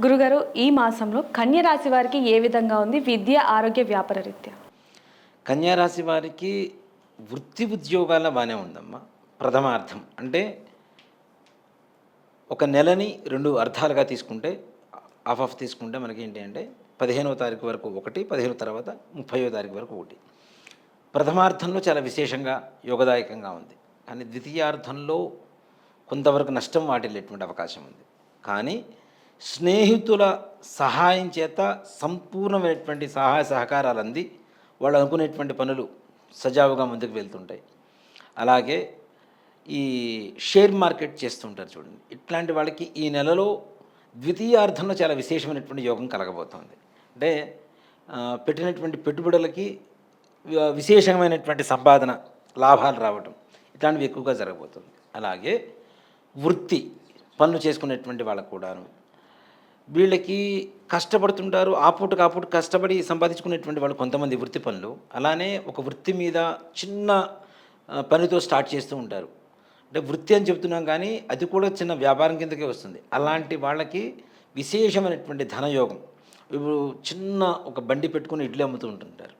గురుగారు ఈ మాసంలో కన్యరాశి వారికి ఏ విధంగా ఉంది విద్య ఆరోగ్య వ్యాపార రీత్యా? కన్యారాశి వారికి వృత్తి ఉద్యోగాల బాగానే ఉందమ్మా. ప్రథమార్థం. అంటే ఒక నెలని రెండు అర్థాలుగా తీసుకుంటే ఆఫ్ ఆఫ్ తీసుకుంటే మనకి ఏంటి అంటే పదిహేనవ తారీఖు వరకు ఒకటి పదిహేను తర్వాత ముప్పైవ తారీఖు వరకు ఒకటి. ప్రథమార్థంలో చాలా విశేషంగా యోగదాయకంగా ఉంది. కానీ ద్వితీయార్థంలో కొంతవరకు నష్టం వాటిల్లేటువంటి అవకాశం ఉంది. కానీ స్నేహితుల సహాయం చేత సంపూర్ణమైనటువంటి సహాయ సహకారాలు అంది. వాళ్ళు అనుకునేటువంటి పనులు సజావుగా ముందుకు వెళ్తుంటాయి. అలాగే ఈ షేర్ మార్కెట్ చేస్తుంటారు చూడండి. ఇట్లాంటి వాళ్ళకి ఈ నెలలో ద్వితీయార్థంలో చాలా విశేషమైనటువంటి యోగం కలగబోతోంది. అంటే పెట్టినటువంటి పెట్టుబడులకి విశేషమైనటువంటి సంపాదన లాభాలు రావటం ఇట్లాంటివి ఎక్కువగా జరగబోతుంది. అలాగే వృత్తి పనులు చేసుకునేటువంటి వాళ్ళకు కూడాను వీళ్ళకి కష్టపడుతుంటారు ఆపూట కాపూట కష్టపడి సంపాదించుకునేటువంటి వాళ్ళు కొంతమంది వృత్తి పనులు. అలానే ఒక వృత్తి మీద చిన్న పనితో స్టార్ట్ చేస్తూ ఉంటారు. అంటే వృత్తి అని చెప్తున్నాం కానీ అది కూడా చిన్న వ్యాపారం కిందకే వస్తుంది. అలాంటి వాళ్ళకి విశేషమైనటువంటి ధనయోగం. ఇప్పుడు చిన్న ఒక బండి పెట్టుకుని ఇడ్లీ అమ్ముతూ ఉంటుంటారు.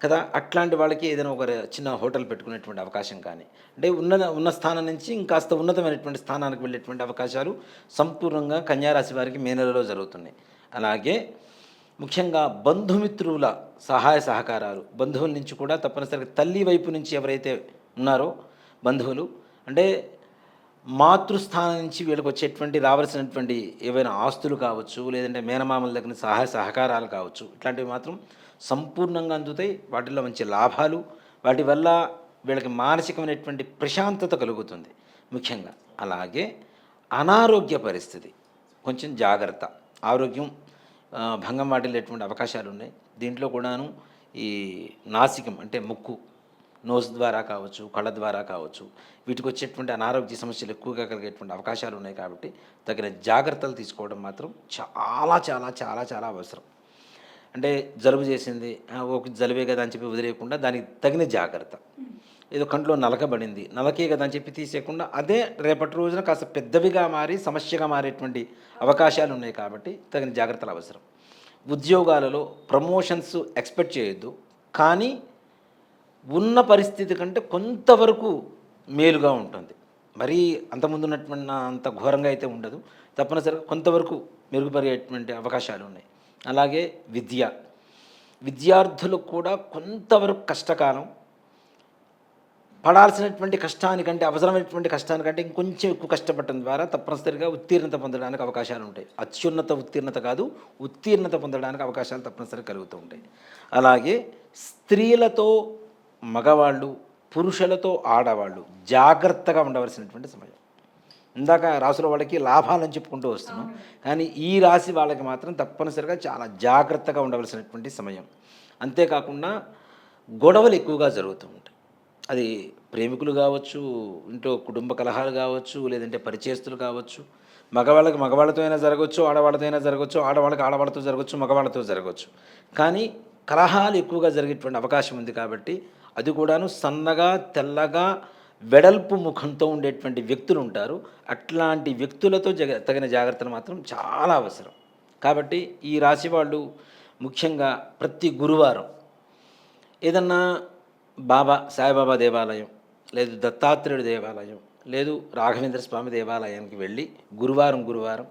కదా? అట్లాంటి వాళ్ళకి ఏదైనా ఒక చిన్న హోటల్ పెట్టుకునేటువంటి అవకాశం కానీ అంటే ఉన్న ఉన్న స్థానం నుంచి ఇంకాస్త ఉన్నతమైనటువంటి స్థానానికి వెళ్ళేటువంటి అవకాశాలు సంపూర్ణంగా కన్యారాశి వారికి మే నెలలో జరుగుతున్నాయి. అలాగే ముఖ్యంగా బంధుమిత్రుల సహాయ సహకారాలు బంధువుల నుంచి కూడా తప్పనిసరిగా తల్లి వైపు నుంచి ఎవరైతే ఉన్నారో బంధువులు అంటే మాతృస్థానం నుంచి వీళ్ళకి వచ్చేటువంటి రావాల్సినటువంటి ఏవైనా ఆస్తులు కావచ్చు లేదంటే మేనమామల దగ్గర సహాయ సహకారాలు కావచ్చు ఇట్లాంటివి మాత్రం సంపూర్ణంగా అందుతాయి. వాటిల్లో మంచి లాభాలు వాటి వల్ల వీళ్ళకి మానసికమైనటువంటి ప్రశాంతత కలుగుతుంది ముఖ్యంగా. అలాగే అనారోగ్య పరిస్థితి కొంచెం జాగ్రత్త. ఆరోగ్యం భంగం వాటిల్లేటువంటి అవకాశాలు ఉన్నాయి దీంట్లో కూడాను ఈ నాసికం అంటే ముక్కు నోస్ ద్వారా కావచ్చు కళ్ళ ద్వారా కావచ్చు వీటికి వచ్చేటువంటి అనారోగ్య సమస్యలు ఎక్కువగా కలిగేటువంటి అవకాశాలు ఉన్నాయి కాబట్టి తగిన జాగ్రత్తలు తీసుకోవడం మాత్రం చాలా చాలా చాలా చాలా అవసరం. అంటే జలుబు చేసింది ఒక జలుబే కదా అని చెప్పి వదిలేయకుండా దానికి తగిన జాగ్రత్త. ఏదో కంట్లో నలకబడింది నలకే కదా అని చెప్పి తీసేయకుండా అదే రేపటి రోజున కాస్త పెద్దవిగా మారి సమస్యగా మారేటువంటి అవకాశాలు ఉన్నాయి కాబట్టి తగిన జాగ్రత్తలు అవసరం. ఉద్యోగాలలో ప్రమోషన్స్ ఎక్స్పెక్ట్ చేయొద్దు కానీ ఉన్న పరిస్థితి కంటే కొంతవరకు మేలుగా ఉంటుంది. మరీ అంతకుముందు ఉన్నటువంటి అంత ఘోరంగా అయితే ఉండదు. తప్పనిసరిగా కొంతవరకు మెరుగుపడేటువంటి అవకాశాలు ఉన్నాయి. అలాగే విద్య. విద్యార్థులకు కూడా కొంతవరకు కష్టకాలం పడాల్సినటువంటి కష్టానికంటే అవసరమైనటువంటి కష్టానికంటే ఇంకొంచెం ఎక్కువ కష్టపడటం ద్వారా తప్పనిసరిగా ఉత్తీర్ణత పొందడానికి అవకాశాలు ఉంటాయి. అత్యున్నత ఉత్తీర్ణత కాదు ఉత్తీర్ణత పొందడానికి అవకాశాలు తప్పనిసరిగా కలుగుతూ ఉంటాయి. అలాగే స్త్రీలతో మగవాళ్ళు పురుషులతో ఆడవాళ్ళు జాగ్రత్తగా ఉండవలసినటువంటి సమయం. ఇందాక రాసుల వాళ్ళకి లాభాలని చెప్పుకుంటూ వస్తున్నాం. కానీ ఈ రాశి వాళ్ళకి మాత్రం తప్పనిసరిగా చాలా జాగ్రత్తగా ఉండవలసినటువంటి సమయం. అంతేకాకుండా గొడవలు ఎక్కువగా జరుగుతూ ఉంటాయి. అది ప్రేమికులు కావచ్చు ఇంట్లో కుటుంబ కలహాలు కావచ్చు లేదంటే పరిచయస్తులు కావచ్చు. మగవాళ్ళకి మగవాళ్ళతో అయినా జరగవచ్చు ఆడవాళ్ళతో అయినా జరగవచ్చు ఆడవాళ్ళకి ఆడవాళ్ళతో జరగవచ్చు మగవాళ్ళతో జరగవచ్చు. కానీ కలహాలు ఎక్కువగా జరిగేటువంటి అవకాశం ఉంది కాబట్టి అది కూడాను సన్నగా తెల్లగా వెడల్పు ముఖంతో ఉండేటువంటి వ్యక్తులు ఉంటారు అట్లాంటి వ్యక్తులతో జగ తగిన జాగ్రత్తలు మాత్రం చాలా అవసరం. కాబట్టి ఈ రాశి వాళ్ళు ముఖ్యంగా ప్రతి గురువారం ఏదన్నా బాబా సాయిబాబా దేవాలయం లేదు దత్తాత్రేయుడు దేవాలయం లేదు రాఘవేంద్ర స్వామి దేవాలయానికి వెళ్ళి గురువారం గురువారం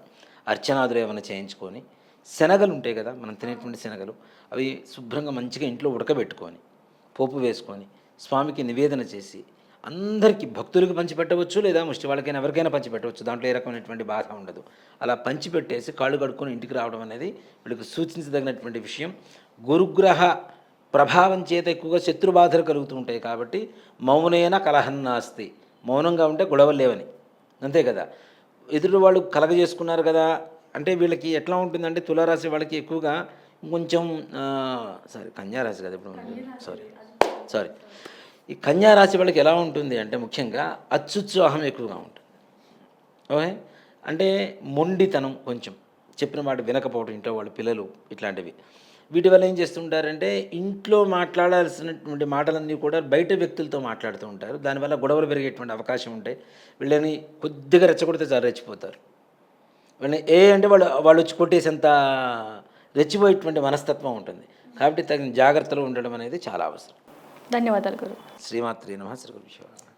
అర్చనాదులు ఏమైనా చేయించుకొని శనగలు ఉంటాయి కదా మనం తినేటువంటి శనగలు అవి శుభ్రంగా మంచిగా ఇంట్లో ఉడకబెట్టుకొని పోపు వేసుకొని స్వామికి నివేదన చేసి అందరికీ భక్తులకు పంచిపెట్టవచ్చు లేదా ముష్టి వాళ్ళకైనా ఎవరికైనా పంచిపెట్టవచ్చు. దాంట్లో ఏ రకమైనటువంటి బాధ ఉండదు. అలా పంచిపెట్టేసి కాళ్ళు కడుక్కొని ఇంటికి రావడం అనేది వీళ్ళకి సూచించదగినటువంటి విషయం. గురుగ్రహ ప్రభావం చేత ఎక్కువగా శత్రుబాధలు కలుగుతూ ఉంటాయి కాబట్టి మౌనేన కలహం నాస్తి. మౌనంగా ఉంటే గొడవలు లేవని. అంతే కదా? ఎదురు వాళ్ళు కలగజేసుకున్నారు కదా? అంటే వీళ్ళకి ఎట్లా ఉంటుందంటే తులారాశి వాళ్ళకి ఎక్కువగా కొంచెం సారీ కన్యారాశి కదా ఇప్పుడు? సారీ. సారీ ఈ కన్యా రాశి వాళ్ళకి ఎలా ఉంటుంది అంటే ముఖ్యంగా అత్యుత్సాహం ఎక్కువగా ఉంటుంది. ఓకే? అంటే మొండితనం కొంచెం. చెప్పిన మాట వినకపోవడం ఇంట్లో వాళ్ళ పిల్లలు ఇట్లాంటివి. వీటి వల్ల ఏం చేస్తుంటారంటే ఇంట్లో మాట్లాడాల్సినటువంటి మాటలన్నీ కూడా బయట వ్యక్తులతో మాట్లాడుతూ ఉంటారు. దానివల్ల గొడవలు పెరిగేటువంటి అవకాశం ఉంటాయి. వీళ్ళని కొద్దిగా రెచ్చగొడితే చాలా రెచ్చిపోతారు. వీళ్ళని ఏ అంటే వాళ్ళు వాళ్ళు వచ్చి కొట్టేసేంత రెచ్చిపోయేటువంటి మనస్తత్వం ఉంటుంది. కాబట్టి తగిన జాగ్రత్తలు ఉండడం అనేది చాలా అవసరం. ధన్యవాదాలు గురు. శ్రీమాత్రి నమ శ్రీ గురు